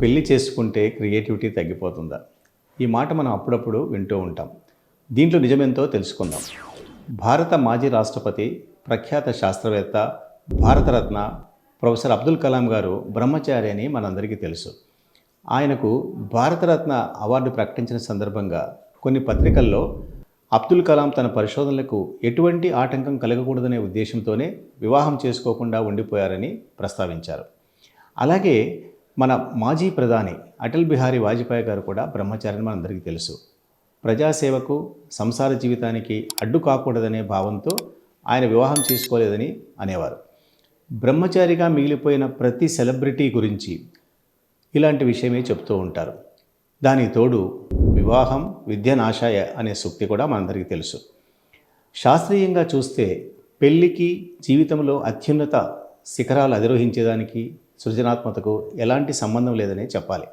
పెళ్ళి చేసుకుంటే క్రియేటివిటీ తగ్గిపోతుందా? ఈ మాట మనం అప్పుడప్పుడు వింటూ ఉంటాం. దీంట్లో నిజమేంతో తెలుసుకుందాం. భారత మాజీ రాష్ట్రపతి ప్రఖ్యాత శాస్త్రవేత్త భారతరత్న ప్రొఫెసర్ అబ్దుల్ కలాం గారు బ్రహ్మచారి అని మనందరికీ తెలుసు. ఆయనకు భారతరత్న అవార్డు ప్రకటించిన సందర్భంగా కొన్ని పత్రికల్లో అబ్దుల్ కలాం తన పరిశోధనలకు ఎటువంటి ఆటంకం కలగకూడదనే ఉద్దేశంతోనే వివాహం చేసుకోకుండా ఉండిపోయారని ప్రస్తావించారు. అలాగే మన మాజీ ప్రధాని అటల్ బిహారీ వాజ్పేయి గారు కూడా బ్రహ్మచారిని మనందరికీ తెలుసు. ప్రజాసేవకు సంసార జీవితానికి అడ్డు కాకూడదనే భావంతో ఆయన వివాహం చేసుకోలేదని అనేవారు. బ్రహ్మచారిగా మిగిలిపోయిన ప్రతి సెలబ్రిటీ గురించి ఇలాంటి విషయమే చెప్తూ ఉంటారు. దానికి తోడు వివాహం విద్య నాశాయ అనే సూక్తి కూడా మనందరికీ తెలుసు. శాస్త్రీయంగా చూస్తే పెళ్ళికి జీవితంలో అత్యున్నత శిఖరాలు అధిరోహించేదానికి సృజనాత్మకతకు ఎలాంటి సంబంధం లేదనే చెప్పాలి.